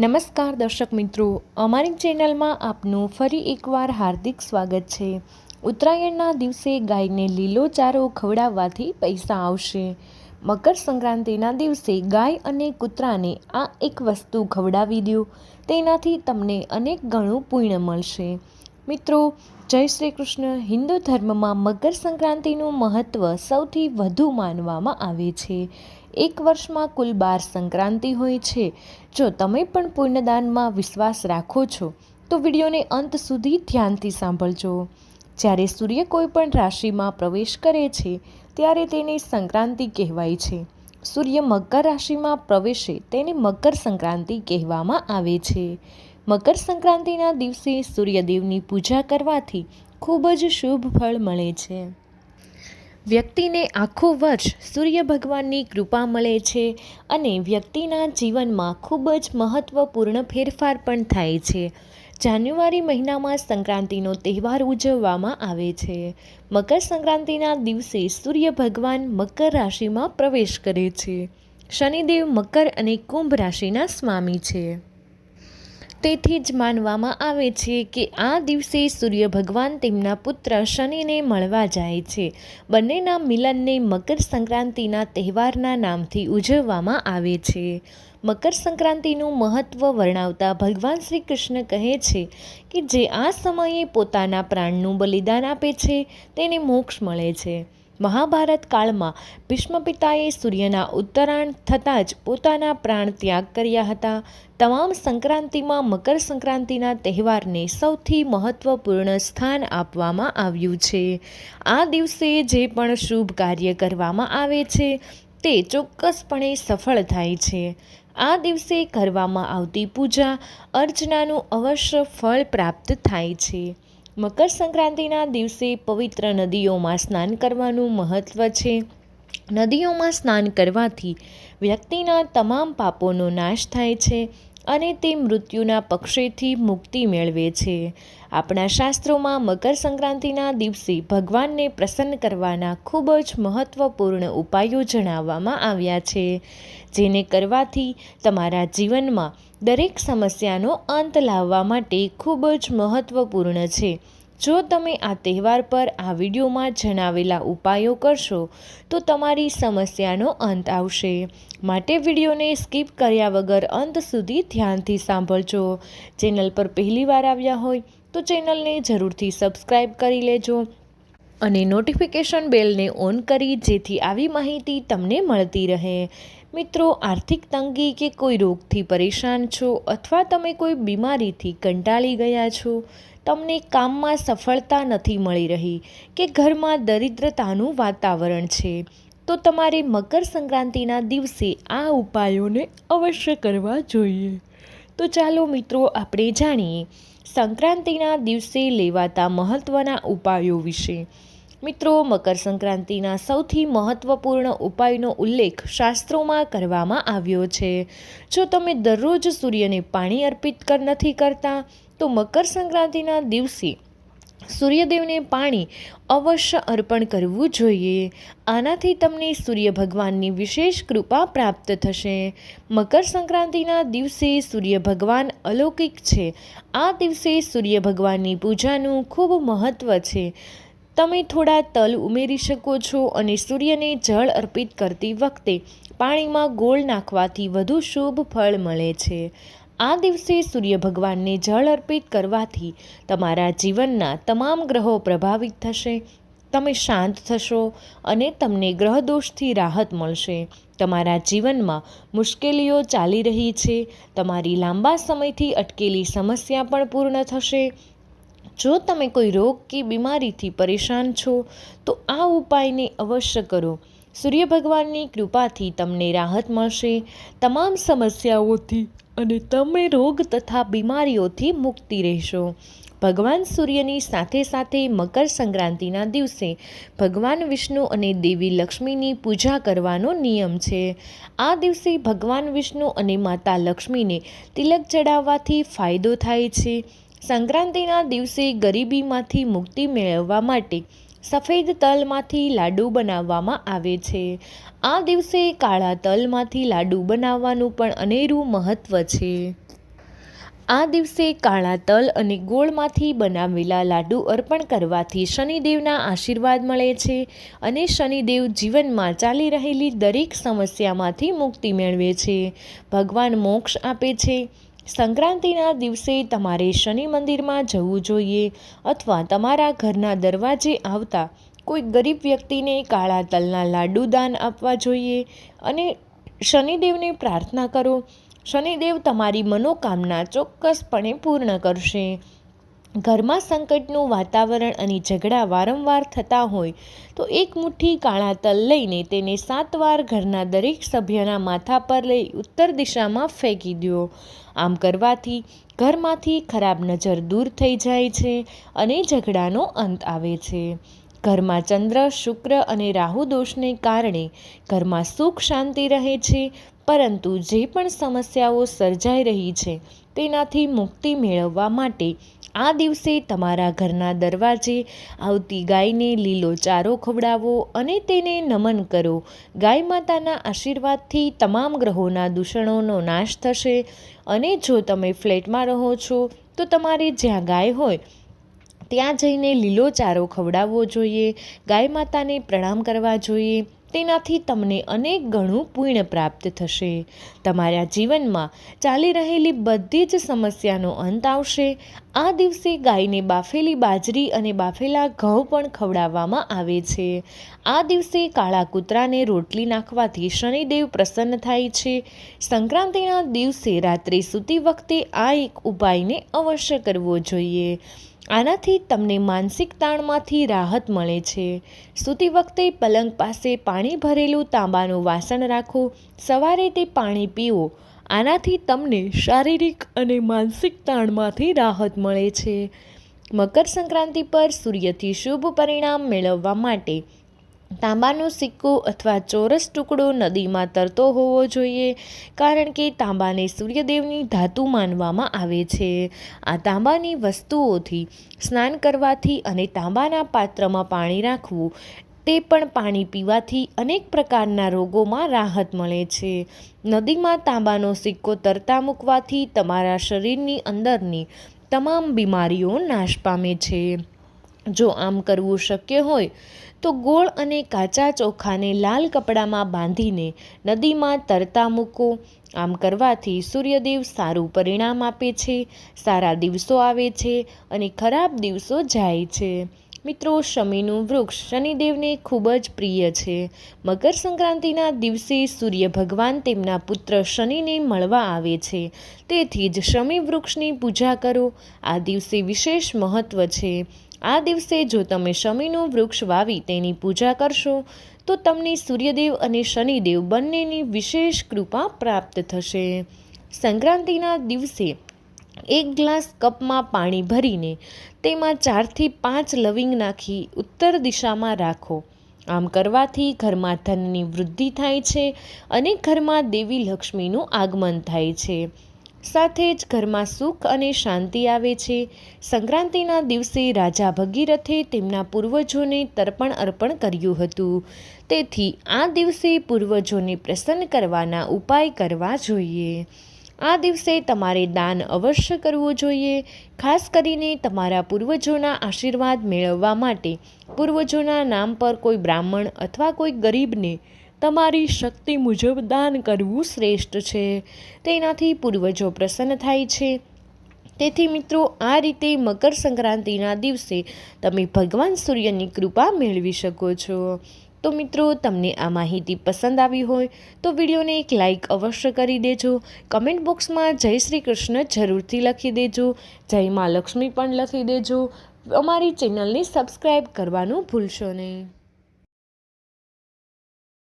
નમસ્કાર દર્શક મિત્રો, અમારી ચેનલમાં આપનું ફરી એકવાર હાર્દિક સ્વાગત છે. ઉત્તરાયણના દિવસે ગાયને લીલો ચારો ખવડાવવાથી પૈસા આવશે. મકર સંક્રાંતિના દિવસે ગાય અને કૂતરાને આ એક વસ્તુ ખવડાવી દો. તેનાથી તમને અનેક ગણું પુણ્ય મળશે. મિત્રો, જય શ્રી કૃષ્ણ. હિન્દુ ધર્મમાં મકર સંક્રાંતિનું મહત્ત્વ સૌથી વધુ માનવામાં આવે છે. એક વર્ષમાં કુલ બાર સંક્રાંતિ હોય છે. જો તમે પણ પુણ્યદાનમાં વિશ્વાસ રાખો છો, તો વિડીયોને અંત સુધી ધ્યાનથી સાંભળજો. જ્યારે સૂર્ય કોઈ પણ રાશિમાં પ્રવેશ કરે છે, ત્યારે તેને સંક્રાંતિ કહેવાય છે. સૂર્ય મકર રાશિમાં પ્રવેશે તેને મકર સંક્રાંતિ કહેવામાં આવે છે. મકર સંક્રાંતિના દિવસે સૂર્યદેવની પૂજા કરવાથી ખૂબ જ શુભ ફળ મળે છે. વ્યક્તિને આખું વર્ષ સૂર્ય ભગવાનની કૃપા મળે છે અને વ્યક્તિના જીવનમાં ખૂબ જ મહત્ત્વપૂર્ણ ફેરફાર પણ થાય છે. જાન્યુઆરી મહિનામાં સંક્રાંતિનો તહેવાર ઉજવવામાં આવે છે. મકર સંક્રાંતિના દિવસે સૂર્ય ભગવાન મકર રાશિમાં પ્રવેશ કરે છે. શનિદેવ મકર અને કુંભ રાશિના સ્વામી છે. તેથી જ માનવામાં આવે છે કે આ દિવસે સૂર્ય ભગવાન તેમના પુત્ર શનિને મળવા જાય છે. બંનેના મિલનને મકર સંક્રાંતિના તહેવારના નામથી ઉજવવામાં આવે છે. મકર સંક્રાંતિનું મહત્ત્વ વર્ણવતા ભગવાન શ્રી કૃષ્ણ કહે છે કે જે આ સમયે પોતાના પ્રાણનું બલિદાન આપે છે, તેને મોક્ષ મળે છે. મહાભારત કાળમાં ભીષ્મ પિતાએ સૂર્યના ઉત્તરાયણ થતાં જ પોતાના પ્રાણ ત્યાગ કર્યા હતા. તમામ સંક્રાંતિમાં મકર સંક્રાંતિના તહેવારને સૌથી મહત્ત્વપૂર્ણ સ્થાન આપવામાં આવ્યું છે. આ દિવસે જે પણ શુભ કાર્ય કરવામાં આવે છે, તે ચોક્કસપણે સફળ થાય છે. આ દિવસે કરવામાં આવતી પૂજા અર્ચનાનું અવશ્ય ફળ પ્રાપ્ત થાય છે. મકર સંક્રાંતિના દિવસે પવિત્ર નદીઓમાં સ્નાન કરવાનું મહત્ત્વ છે. નદીઓમાં સ્નાન કરવાથી વ્યક્તિના તમામ પાપોનો નાશ થાય છે. અને તે મૃત્યુના પક્ષેથી મુક્તિ મેળવે છે. આપણા શાસ્ત્રોમાં મકર સંક્રાંતિના દિવસે ભગવાનને પ્રસન્ન કરવાના ખૂબ જ મહત્ત્વપૂર્ણ ઉપાયો જણાવવામાં આવ્યા છે. જેને કરવાથી તમારા જીવનમાં દરેક સમસ્યાનો અંત લાવવા માટે ખૂબ જ મહત્ત્વપૂર્ણ છે. જો તમે આ તહેવાર પર આ વિડીયોમાં જણાવેલા ઉપાયો કરશો, તો તમારી સમસ્યાનો અંત આવશે. માટે વિડીયોને સ્કીપ કર્યા વગર અંત સુધી ધ્યાનથી સાંભળજો. ચેનલ પર પહેલીવાર આવ્યા હોય, તો ચેનલને જરૂરથી સબસ્ક્રાઈબ કરી લેજો અને નોટિફિકેશન બેલને ઓન કરી જેથી આવી માહિતી તમને મળતી રહે. મિત્રો, આર્થિક તંગી કે કોઈ રોગથી પરેશાન છો અથવા તમે કોઈ બીમારીથી કંટાળી ગયા છો તમને કામમાં સફળતા નથી મળી રહી કે ઘરમાં દરિદ્રતાનું વાતાવરણ છે, તો તમારે મકર સંક્રાંતિના દિવસે આ ઉપાયોને અવશ્ય કરવા જોઈએ. તો ચાલો મિત્રો, આપણે જાણીએ, સંક્રાંતિના દિવસે લેવાતા મહત્ત્વના ઉપાયો વિશે. મિત્રો મકર સંક્રાંતિના સૌથી મહત્ત્વપૂર્ણ ઉપાયનો ઉલ્લેખ શાસ્ત્રોમાં કરવામાં આવ્યો છે. જો તમે દરરોજ સૂર્યને પાણી અર્પિત નથી કરતા, તો મકર સંક્રાંતિના દિવસે સૂર્યદેવને પાણી અવશ્ય અર્પણ કરવું જોઈએ. આનાથી તમને સૂર્ય ભગવાનની વિશેષ કૃપા પ્રાપ્ત થશે. મકર સંક્રાંતિના દિવસે સૂર્ય ભગવાન અલૌકિક છે. આ દિવસે સૂર્ય ભગવાનની પૂજાનું ખૂબ મહત્ત્વ છે. તમે થોડા તલ ઉમેરી શકો છો અને સૂર્યને જળ અર્પિત કરતી વખતે પાણીમાં ગોળ નાખવાથી વધુ શુભ ફળ મળે છે. આ દિવસે સૂર્ય ભગવાનને જળ અર્પિત કરવાથી તમારા જીવનના તમામ ગ્રહો પ્રભાવિત થશે. તમે શાંત થશો અને તમને ગ્રહદોષથી રાહત મળશે. તમારા જીવનમાં મુશ્કેલીઓ ચાલી રહી છે. તમારી લાંબા સમયથી અટકેલી સમસ્યા પણ પૂર્ણ થશે. જો તમે કોઈ રોગ કે બીમારીથી પરેશાન છો, તો આ ઉપાયને અવશ્ય કરો. સૂર્ય ભગવાનની કૃપાથી તમને રાહત મળશે. તમામ સમસ્યાઓથી અને તમે રોગ તથા બીમારીઓથી મુક્તિ રહેશો. ભગવાન સૂર્યની સાથે સાથે મકર સંક્રાંતિના દિવસે ભગવાન વિષ્ણુ અને દેવી લક્ષ્મીની પૂજા કરવાનો નિયમ છે. આ દિવસે ભગવાન વિષ્ણુ અને માતા લક્ષ્મીને તિલક ચડાવવાથી ફાયદો થાય છે. સંક્રાંતિના દિવસે ગરીબીમાંથી મુક્તિ મેળવવા માટે સફેદ તલમાંથી લાડુ બનાવવામાં આવે છે. આ દિવસે કાળા તલમાંથી લાડુ બનાવવાનું પણ અનેરું મહત્ત્વ છે. આ દિવસે કાળા તલ અને ગોળમાંથી બનાવેલા લાડુ અર્પણ કરવાથી શનિદેવના આશીર્વાદ મળે છે અને શનિદેવ જીવનમાં ચાલી રહેલી દરેક સમસ્યામાંથી મુક્તિ મેળવે છે. ભગવાન મોક્ષ આપે છે સંક્રાંતિના દિવસે તમારે શનિ મંદિરમાં જવું જોઈએ અથવા તમારા ઘરના દરવાજે આવતા કોઈ ગરીબ વ્યક્તિને કાળા તલના લાડુ દાન આપવા જોઈએ અને શનિદેવને પ્રાર્થના કરો. શનિદેવ તમારી મનોકામના ચોક્કસપણે પૂર્ણ કરશે. ઘરમાં સંકટનું વાતાવરણ અને ઝઘડા વારંવાર થતા હોય તો એક મુઠ્ઠી કાળા તલ લઈને તેને સાત વાર ઘરના દરેક સભ્યના માથા પર લઈ ઉત્તર દિશામાં ફેંકી દો. આમ કરવાથી ઘરમાંથી ખરાબ નજર દૂર થઈ જાય છે અને ઝઘડાનો અંત આવે છે. ઘરમાં ચંદ્ર, શુક્ર અને રાહુ દોષને કારણે ઘરમાં સુખ શાંતિ રહે છે, પરંતુ જે પણ સમસ્યાઓ સર્જાઈ રહી છે તેનાથી મુક્તિ મેળવવા માટે આ દિવસે તમારા ઘરના દરવાજે આવતી ગાયને લીલો ચારો ખવડાવો અને તેને નમન કરો. ગાય માતાના આશીર્વાદથી તમામ ગ્રહોના દૂષણોનો નાશ થશે અને જો તમે ફ્લેટમાં રહો છો, તો તમારે જ્યાં ગાય હોય, ત્યાં જઈને લીલો ચારો ખવડાવવો જોઈએ. ગાય માતાને પ્રણામ કરવા જોઈએ. તેનાથી તમને અનેક ગણું પુણ્ય પ્રાપ્ત થશે. તમારા જીવનમાં ચાલી રહેલી બધી જ સમસ્યાનો અંત આવશે. આ દિવસે ગાયને બાફેલી બાજરી અને બાફેલા ઘઉં પણ ખવડાવવામાં આવે છે. આ દિવસે કાળા કૂતરાને રોટલી નાખવાથી શનિદેવ પ્રસન્ન થાય છે. સંક્રાંતિના દિવસે રાત્રે સૂતી વખતે આ એક ઉપાયને અવશ્ય કરવો જોઈએ. આનાથી તમને માનસિક તાણમાંથી રાહત મળે છે. સૂતી વખતે પલંગ પાસે પાણી ભરેલું તાંબાનું વાસણ રાખો, સવારે તે પાણી પીવો. આનાથી તમને શારીરિક અને માનસિક તાણમાંથી રાહત મળે છે. મકર સંક્રાંતિ પર સૂર્યથી શુભ પરિણામ મેળવવા માટે તાંબાનો સિક્કો અથવા ચોરસ ટુકડો નદીમાં તરતો હોવો જોઈએ, કારણ કે તાંબાને સૂર્યદેવની ધાતુ માનવામાં આવે છે. આ તાંબાની વસ્તુઓથી સ્નાન કરવાથી અને તાંબાના પાત્રમાં પાણી રાખવું, તે પણ પાણી પીવાથી અનેક પ્રકારના રોગોમાં રાહત મળે છે. નદીમાં તાંબાનો સિક્કો તરતા મૂકવાથી તમારા શરીરની અંદરની તમામ બીમારીઓ નાશ પામે છે. જો આમ કરવું શક્ય હોય તો ગોળ અને કાચા ચોખાને લાલ કપડામાં બાંધીને નદીમાં તરતા મૂકો. આમ કરવાથી સૂર્યદેવ સારું પરિણામ આપે છે, સારા દિવસો આવે છે અને ખરાબ દિવસો જાય છે. મિત્રો, શમીનું વૃક્ષ શનિદેવને ખૂબ જ પ્રિય છે. મકર સંક્રાંતિના દિવસે સૂર્ય ભગવાન તેમના પુત્ર શનિને મળવા આવે છે. તેથી જ શમી વૃક્ષની પૂજા કરો. આ દિવસે વિશેષ મહત્ત્વ છે. આ દિવસે જો તમે શમીનું વૃક્ષ વાવી તેની પૂજા કરશો, તો તમને સૂર્યદેવ અને શનિદેવ બંનેની વિશેષ કૃપા પ્રાપ્ત થશે. સંક્રાંતિના દિવસે એક ગ્લાસ કપમાં પાણી ભરીને તેમાં ચારથી પાંચ લવિંગ નાખી ઉત્તર દિશામાં રાખો. આમ કરવાથી ઘરમાં ધનની વૃદ્ધિ થાય છે અને ઘરમાં દેવી લક્ષ્મીનું આગમન થાય છે. સાથે જ ઘરમાં સુખ અને શાંતિ આવે છે. સંક્રાંતિના દિવસે રાજા ભગીરથે તેમના પૂર્વજોને તર્પણ અર્પણ કર્યું હતું. તેથી આ દિવસે પૂર્વજોને પ્રસન્ન કરવાના ઉપાય કરવા જોઈએ. આ દિવસે તમારે દાન અવશ્ય કરવું જોઈએ, ખાસ કરીને તમારા પૂર્વજોના આશીર્વાદ મેળવવા માટે. પૂર્વજોના નામ પર કોઈ બ્રાહ્મણ અથવા કોઈ ગરીબને તમારી શક્તિ મુજબ દાન કરવું શ્રેષ્ઠ છે. તેનાથી પૂર્વજો પ્રસન્ન થાય છે. તેથી મિત્રો, આ રીતે મકર સંક્રાંતિના દિવસે તમે ભગવાન સૂર્યની કૃપા મેળવી શકો છો. તો મિત્રો, તમને આ માહિતી પસંદ આવી હોય તો વિડીયોને એક લાઇક અવશ્ય કરી દેજો. કમેન્ટ બોક્સમાં જય શ્રી કૃષ્ણ જરૂરથી લખી દેજો. જય મા લક્ષ્મી પણ લખી દેજો. અમારી ચેનલને સબસ્ક્રાઈબ કરવાનું ભૂલશો નહીં.